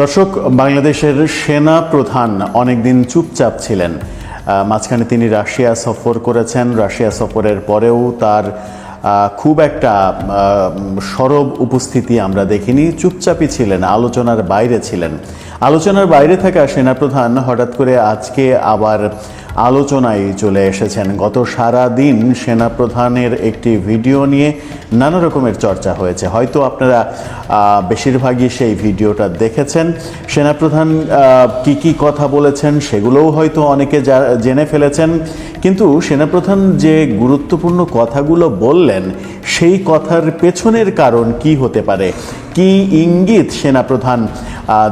দর্শক, বাংলাদেশের সেনা প্রধান অনেকদিন চুপচাপ ছিলেন। মাঝখানে তিনি রাশিয়া সফর করেছেন। রাশিয়া সফরের পরেও তার খুব একটা সরব উপস্থিতি আমরা দেখিনি। চুপচাপই ছিলেন, আলোচনার বাইরে ছিলেন। আলোচনার বাইরে থাকা সেনাপ্রধান হঠাৎ করে আজকে আবার আলোচনায় চলে এসেছেন। গত সারা দিন সেনাপ্রধানের একটি ভিডিও নিয়ে নানা রকমের চর্চা হয়েছে। হয়তো আপনারা বেশিরভাগই সেই ভিডিওটা দেখেছেন। সেনাপ্রধান কি কি কথা বলেছেন সেগুলোও হয়তো অনেকে জেনে ফেলেছেন। কিন্তু সেনাপ্রধান যে গুরুত্বপূর্ণ কথাগুলো বললেন, সেই কথার পেছনের কারণ কি হতে পারে? কি ইঙ্গিত সেনাপ্রধান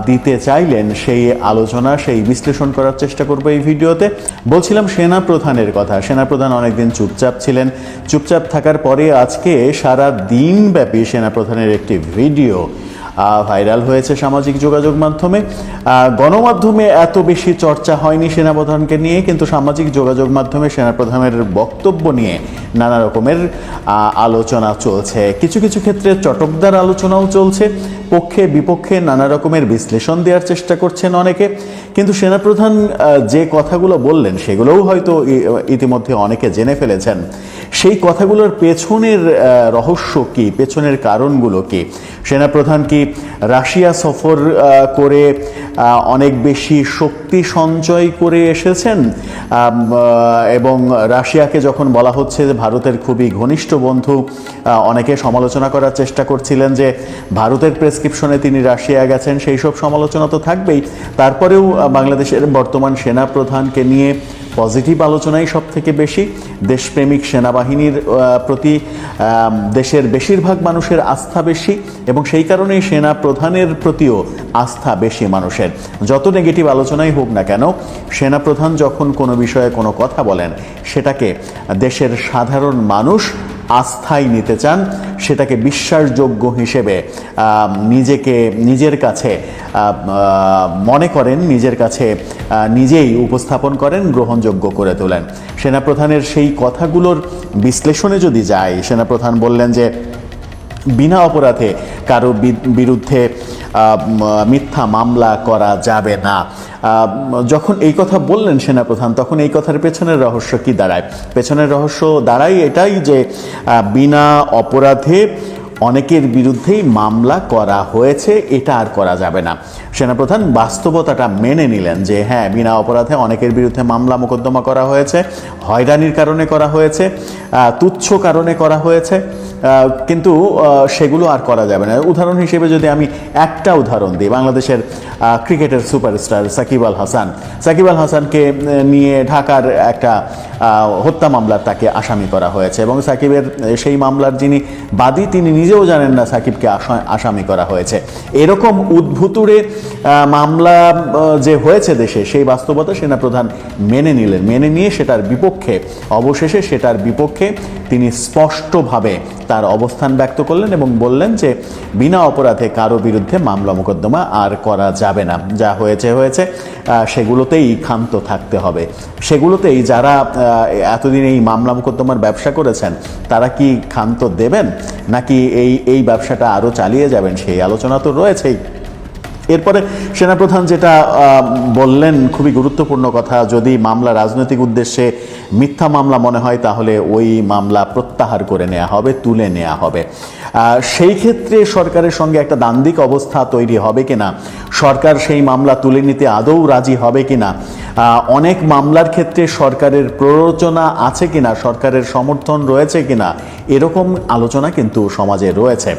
দিতে চাইলেন? সেই আলোচনা, সেই বিশ্লেষণ করার চেষ্টা করব এই ভিডিওতে। বলছিলাম সেনা প্রধানের কথা। সেনা প্রধান অনেকদিন চুপচাপ ছিলেন। চুপচাপ থাকার পরে আজকে সারা দিনব্যাপী সেনা প্রধানের একটি ভিডিও ভাইরাল হয়েছে সামাজিক যোগাযোগ মাধ্যমে। গণমাধ্যমে এত বেশি চর্চা হয়নি সেনাপ্রধানকে নিয়ে, কিন্তু সামাজিক যোগাযোগ মাধ্যমে সেনাপ্রধানের বক্তব্য নিয়ে নানা রকমের আলোচনা চলছে। কিছু কিছু ক্ষেত্রে চটকদার আলোচনাও চলছে। পক্ষে বিপক্ষে নানা রকমের বিশ্লেষণ দেওয়ার চেষ্টা করছেন অনেকে। কিন্তু সেনাপ্রধান যে কথাগুলো বললেন, সেগুলোও হয়তো ইতিমধ্যে অনেকে জেনে ফেলেছেন। সেই কথাগুলোর পেছনের রহস্য কি? পেছনের কারণগুলো কি? সেনাপ্রধান কি রাশিয়া সফর করে অনেক বেশি শক্তি সঞ্চয় করে এসেছেন? এবং রাশিয়াকে যখন বলা হচ্ছে যে ভারতের খুবই ঘনিষ্ঠ বন্ধু অনেকে সমালোচনা করার চেষ্টা করছিলেন যে ভারতের প্রেসক্রিপশনে তিনি রাশিয়া গেছেন, সেই সব সমালোচনা তো থাকবেই। তারপরেও বাংলাদেশের বর্তমান সেনা প্রধানকে নিয়ে পজিটিভ আলোচনাই সব থেকে বেশি। দেশপ্রেমিক সেনাবাহিনীর প্রতি দেশের বেশিরভাগ মানুষের আস্থা বেশি এবং সেই কারণেই সেনা প্রধানের প্রতিও আস্থা বেশি মানুষের। যত নেগেটিভ আলোচনাই হোক না কেন সেনা প্রধান যখন কোনো বিষয়ে কোনো কথা বলেন, সেটাকে দেশের সাধারণ মানুষ আস্থায় নিতে চান, সেটাকে বিশ্বাসযোগ্য হিসেবে নিজেকে, নিজের কাছে মনে করেন, নিজের কাছে নিজেই উপস্থাপন করেন, গ্রহণযোগ্য করে তোলেন। সেনাপ্রধানের সেই কথাগুলোর বিশ্লেষণে যদি যাই, সেনাপ্রধান বললেন যে, বিনা অপরাধে কারও বিরুদ্ধে মিথ্যা মামলা করা যাবে না। যখন এই কথা বললেন সেনাপ্রধান, তখন এই কথার পেছনের রহস্য কি দাঁড়ায়? পেছনের রহস্য দাঁড়ায় এটাই যে বিনা অপরাধে অনেকের বিরুদ্ধেই মামলা করা হয়েছে, এটা আর করা যাবে না। সেনাপ্রধান বাস্তবতাটা মেনে নিলেন যে হ্যাঁ বিনা অপরাধে অনেকের বিরুদ্ধে মামলা মোকদ্দমা করা হয়েছে, হয়রানির কারণে করা হয়েছে তুচ্ছ কারণে করা হয়েছে কিন্তু সেগুলো আর করা যাবে না। উদাহরণ হিসেবে যদি আমি একটা উদাহরণ দিই, বাংলাদেশের ক্রিকেটের সুপারস্টার সাকিব আল হাসান। সাকিব আল হাসানকে নিয়ে ঢাকার একটা হত্যা মামলার তাকে আসামি করা হয়েছে এবং সাকিবের সেই মামলার যিনি বাদী, তিনি নিজেও জানেন না সাকিবকে আসা- আসামি করা হয়েছে। এরকম উদ্ভুতুরে মামলা যে হয়েছে দেশে, সেই বাস্তবতা সেনাপ্রধান মেনে নিলেন। মেনে নিয়ে সেটার বিপক্ষে, অবশেষে সেটার বিপক্ষে তিনি স্পষ্টভাবে তার অবস্থান ব্যক্ত করলেন এবং বললেন যে, বিনা অপরাধে কারও বিরুদ্ধে মামলা মোকদ্দমা আর করা যাবে না। যা হয়েছে হয়েছে সেগুলোতেই ক্ষান্ত থাকতে হবে। সেগুলোতেই যারা আহ, এতদিন এই মামলা মোকদ্দমার ব্যবসা করেছেন তারা কি ক্ষান্ত দেবেন? নাকি এই এই ব্যবসাটা আরও চালিয়ে যাবেন? সেই আলোচনা তো রয়েছেই। এরপরে সেনাপ্রধান যেটা বললেন খুবই গুরুত্বপূর্ণ কথা যদি মামলা রাজনৈতিক উদ্দেশ্যে মিথ্যা মামলা মনে হয় তাহলে ওই মামলা প্রত্যাহার করে নেওয়া হবে তুলে নেওয়া হবে। সেই ক্ষেত্রে সরকারের সঙ্গে একটা দান্দিক অবস্থা তৈরি হবে কিনা? সরকার সেই মামলা তুলে নিতে আদৌ রাজি হবে কিনা? অনেক মামলার ক্ষেত্রে সরকারের প্ররোচনা আছে কিনা? সরকারের সমর্থন রয়েছে কিনা? এরকম আলোচনা কিন্তু সমাজে রয়েছে।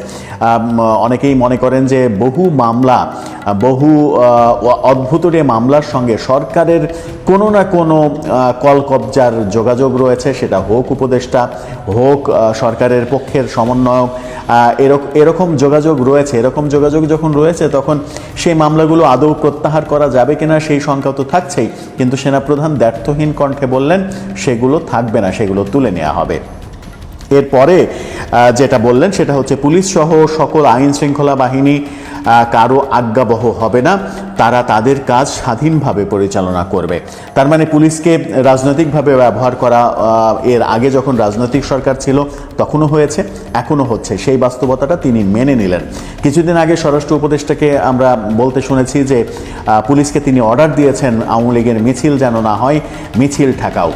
অনেকেই মনে করেন যে বহু মামলা বহু অদ্ভুতরে মামলার সঙ্গে সরকারের কোনো না কোনো আহ, কল কবজার যোগাযোগ রয়েছে সেটা হোক উপদেষ্টা হোক সরকারের পক্ষের সমন্বয়ক এরকম যোগাযোগ রয়েছে। এরকম যোগাযোগ যখন রয়েছে, তখন সেই মামলাগুলো আদৌ প্রত্যাহার করা যাবে কিনা সেই সংখ্যা তো থাকছেই। কিন্তু সেনাপ্রধান ব্যর্থহীন কণ্ঠে বললেন, সেগুলো থাকবে না, সেগুলো তুলে নেওয়া হবে। এরপরে যেটা বললেন, সেটা হচ্ছে পুলিশ সহ সকল আইন শৃঙ্খলা বাহিনী কারও আজ্ঞাবহ হবে না। তারা তাদের কাজ স্বাধীনভাবে পরিচালনা করবে। তার মানে পুলিশকে রাজনৈতিকভাবে ব্যবহার করা এর আগে যখন রাজনৈতিক সরকার ছিল, তখনও হয়েছে, এখনও হচ্ছে। সেই বাস্তবতাটা তিনি মেনে নিলেন। কিছুদিন আগে স্বরাষ্ট্র উপদেষ্টাকে আমরা বলতে শুনেছি যে পুলিশকে তিনি অর্ডার দিয়েছেন, আওয়ামী লীগের মিছিল যেন না হয়, মিছিল ঠেকাও।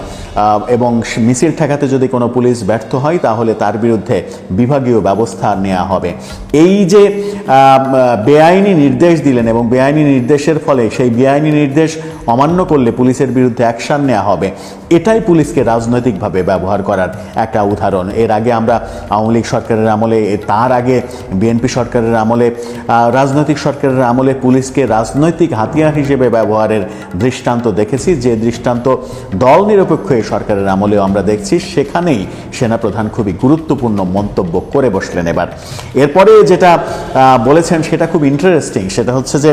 এবং মিছিল ঠেকাতে যদি কোনো পুলিশ ব্যর্থ হয়, তাহলে তার বিরুদ্ধে বিভাগীয় ব্যবস্থা নেওয়া হবে। এই যে বেআইনি নির্দেশ দিলেন এবং বেআইনি নির্দেশের ফলে সেই বেআইনি নির্দেশ অমান্য করলে পুলিশের বিরুদ্ধে অ্যাকশন নেওয়া হবে। এটাই পুলিশকে রাজনৈতিকভাবে ব্যবহার করার একটা উদাহরণ। এর আগে আমরা আওয়ামী লীগ সরকারের আমলে, তার আগে বিএনপি সরকারের আমলে রাজনৈতিক সরকারের আমলে পুলিশকে রাজনৈতিক হাতিয়ার হিসেবে ব্যবহারের দৃষ্টান্ত দেখেছি। যে দৃষ্টান্ত দল নিরপেক্ষ এই সরকারের আমলেও আমরা দেখছি, সেখানেই সেনাপ্রধান খুবই গুরুত্বপূর্ণ মন্তব্য করে বসলেন এবার। এরপরে যেটা বলেছেন সেটা খুব ইন্টারেস্টিং সেটা হচ্ছে যে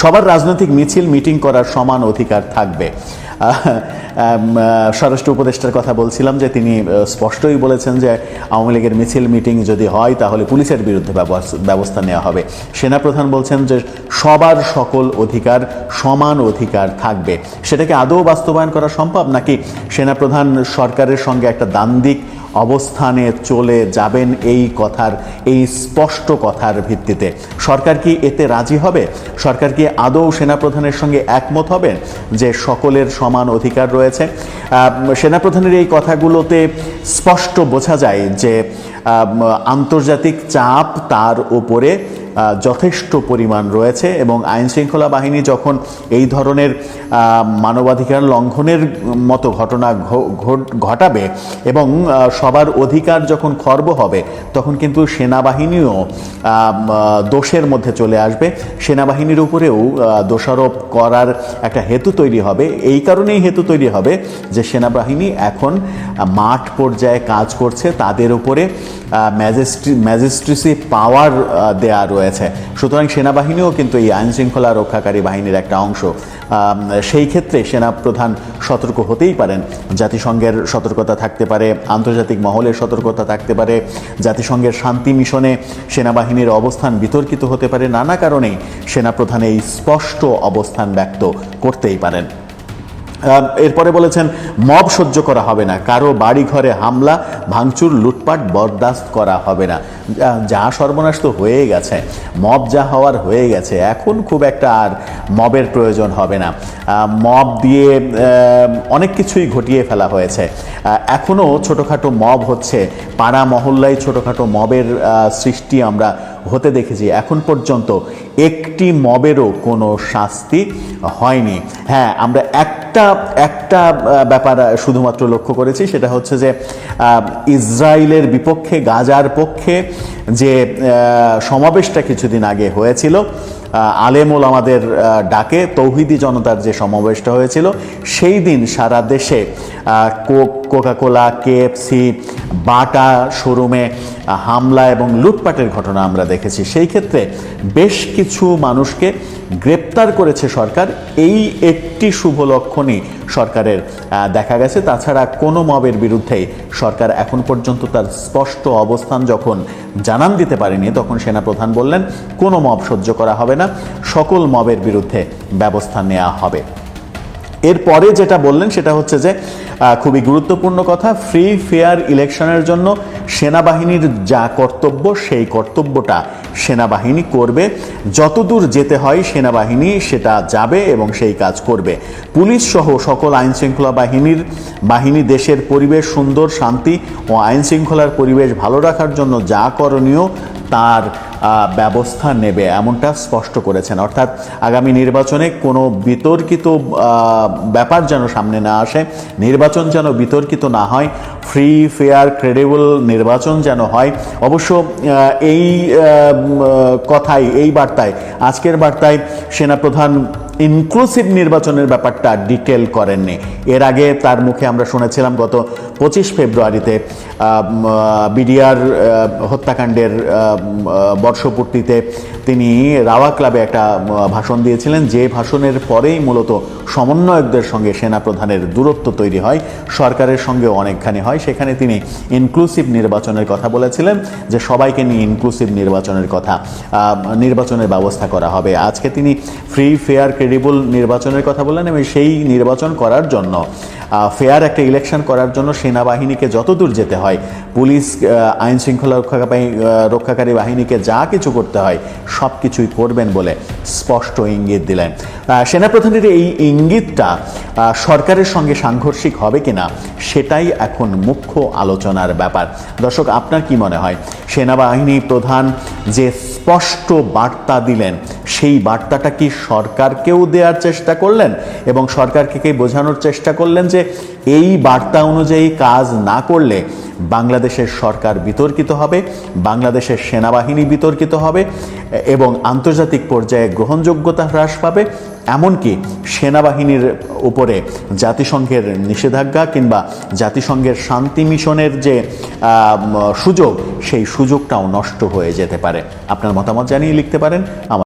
সবার রাজনৈতিক মিছিল, মিটিং করার সমান অধিকার থাকবে। স্বরাষ্ট্র উপদেষ্টার কথা বলছিলাম যে তিনি স্পষ্টই বলেছেন যে আওয়ামী লীগের মিছিল, মিটিং যদি হয়, তাহলে পুলিশের বিরুদ্ধে ব্যবস্থা নেওয়া হবে। সেনাপ্রধান বলছেন যে সবার সকল অধিকার সমান অধিকার থাকবে। সেটাকে আদৌ বাস্তবায়ন করা সম্ভব নাকি সেনাপ্রধান সরকারের সঙ্গে একটা দান্দিক অবস্থানে চলে যাবেন এই কথার, এই স্পষ্ট কথার ভিত্তিতে। সরকার কি এতে রাজি হবে? সরকার কি আদৌ সেনাপ্রধানের সঙ্গে একমত হবেন যে সকলের সমান অধিকার রয়েছে? সেনাপ্রধানের এই কথাগুলোতে স্পষ্ট বোঝা যায় যে আন্তর্জাতিক চাপ তার উপরে যথেষ্ট পরিমাণ রয়েছে এবং আইন শৃঙ্খলা বাহিনী যখন এই ধরনের মানবাধিকার লঙ্ঘনের মতো ঘটনা ঘটাবে এবং সবার অধিকার যখন খর্ব হবে, তখন কিন্তু সেনাবাহিনীও দোষের মধ্যে চলে আসবে। সেনাবাহিনীর উপরেও দোষারোপ করার একটা হেতু তৈরি হবে। এই কারণেই হেতু তৈরি হবে যে সেনাবাহিনী এখন মাঠ পর্যায়ে কাজ করছে। তাদের উপরে ম্যাজিস্ট্রি, ম্যাজিস্ট্রেসি পাওয়ার দেয়া রয়েছে সুতরাং সেনাবাহিনীও কিন্তু এই আইন শৃঙ্খলা রক্ষাকারী বাহিনীর একটা অংশ। সেই ক্ষেত্রে সেনাপ্রধান সতর্ক হতেই পারেন। জাতিসংঘের সতর্কতা থাকতে পারে, আন্তর্জাতিক মহলের সতর্কতা থাকতে পারে, জাতিসংঘের শান্তি মিশনে সেনাবাহিনীর অবস্থান বিতর্কিত হতে পারে। নানা কারণেই সেনাপ্রধান এই স্পষ্ট অবস্থান ব্যক্ত করতেই পারেন। এরপরে বলেছেন, মব সহ্য করা হবে না। কারও বাড়ি ঘরে হামলা, ভাঙচুর, লুটপাট বরদাস্ত করা হবে না। যা- সর্বনাশ তো হয়ে গেছে। মব যা হওয়ার হয়ে গেছে। এখন খুব একটা আর মবের প্রয়োজন হবে না। মব দিয়ে অনেক কিছুই ঘটিয়ে ফেলা হয়েছে। এখনও ছোটোখাটো মব হচ্ছে। পাড়া মহল্লায় ছোটোখাটো মবের সৃষ্টি আমরা হতে দেখেছি। এখন পর্যন্ত একটি মবেরও কোনো শাস্তি হয়নি। হ্যাঁ আমরা একটা একটা ব্যাপার শুধুমাত্র লক্ষ্য করেছি। সেটা হচ্ছে যে ইসরায়েলের বিপক্ষে, গাজার পক্ষে যে সমাবেশটা কিছুদিন আগে হয়েছিল। আলেমুল আমাদের ডাকে তৌহিদি জনতার যে সমাবেশটা হয়েছিল, সেই দিন সারা দেশে কোক, কোকাকোলা কেএফসি বাটা শোরুমে হামলা এবং লুটপাটের ঘটনা আমরা দেখেছি। সেই ক্ষেত্রে বেশ কিছু মানুষকে গ্রেপ্তার করেছে সরকার। এই একটি শুভ লক্ষণই সরকারের দেখা গেছে। তাছাড়া কোনো মবের বিরুদ্ধেই সরকার এখন পর্যন্ত তার স্পষ্ট অবস্থান যখন জানান দিতে পারেনি, তখন সেনাপ্রধান বললেন, কোনো মব সহ্য করা হবে না। সকল মবের বিরুদ্ধে ব্যবস্থা নেওয়া হবে। এরপরে যেটা বললেন সেটা হচ্ছে যে খুবই গুরুত্বপূর্ণ কথা ফ্রি ফেয়ার ইলেকশনের জন্য সেনাবাহিনীর যা কর্তব্য, সেই কর্তব্যটা সেনাবাহিনী করবে। যতদূর যেতে হয় সেনাবাহিনী সেটা যাবে এবং সেই কাজ করবে। পুলিশ সহ সকল আইন শৃঙ্খলা বাহিনীর, বাহিনী দেশের পরিবেশ সুন্দর, শান্তি ও আইন শৃঙ্খলার পরিবেশ ভালো রাখার জন্য যা করণীয় তার ব্যবস্থা নেবে এমনটা স্পষ্ট করেছেন। অর্থাৎ আগামী নির্বাচনে কোনো বিতর্কিত ব্যাপার যেন সামনে না আসে, নির্বাচন যেন বিতর্কিত না হয় ফ্রি ফেয়ার ক্রেডিবল নির্বাচন যেন হয়। অবশ্য এই কথাই এই বার্তায়, আজকের বার্তায় সেনাপ্রধান ইনক্লুসিভ নির্বাচনের ব্যাপারটা ডিটেল করেননি। এর আগে তার মুখে আমরা শুনেছিলাম গত পঁচিশ ফেব্রুয়ারিতে বিডিআর হত্যাকাণ্ডের বর্ষপূর্তিতে তিনি রাওয়া ক্লাবে একটা ভাষণ দিয়েছিলেন। যে ভাষণের পরেই মূলত সমন্বয়কদের সঙ্গে সেনাপ্রধানের দূরত্ব তৈরি হয়, সরকারের সঙ্গে অনেকখানি হয়। সেখানে তিনি ইনক্লুসিভ নির্বাচনের কথা বলেছিলেন, যে সবাইকে নিয়ে ইনক্লুসিভ নির্বাচনের কথা নির্বাচনের ব্যবস্থা করা হবে। আজকে তিনি ফ্রি ফেয়ার ক্রেডিবল নির্বাচনের কথা বললেন এবং সেই নির্বাচন করার জন্য ফেয়ার একটা ইলেকশন করার জন্য সেনাবাহিনীকে যতদূর যেতে হয়, পুলিশ আইন শৃঙ্খলা রক্ষাকারী রক্ষাকারী বাহিনীকে যা কিছু করতে হয় সব কিছুই করবেন বলে স্পষ্ট ইঙ্গিত দিলেন। সেনাপ্রধানের এই ইঙ্গিতটা সরকারের সঙ্গে সাংঘর্ষিক হবে কিনা, সেটাই এখন মুখ্য আলোচনার ব্যাপার। দর্শক, আপনার কি মনে হয়? সেনাবাহিনী প্রধান যে স্পষ্ট বার্তা দিলেন সেই বার্তাটা কি সরকারকেও দেওয়ার চেষ্টা করলেন? এবং সরকারকে কি বোঝানোর চেষ্টা করলেন যে এই বার্তা অনুযায়ী কাজ না করলে বাংলাদেশের সরকার বিতর্কিত হবে, বাংলাদেশের সেনাবাহিনী বিতর্কিত হবে, এবং আন্তর্জাতিক পর্যায়ে গ্রহণযোগ্যতা হ্রাস পাবে, এমনকি সেনাবাহিনীর উপরে জাতিসংঘের নিষেধাজ্ঞা কিংবা জাতিসংঘের শান্তি মিশনের যে সুযোগ, সেই সুযোগটাও নষ্ট হয়ে যেতে পারে। আপনার মতামত জানিয়ে লিখতে পারেন। আমার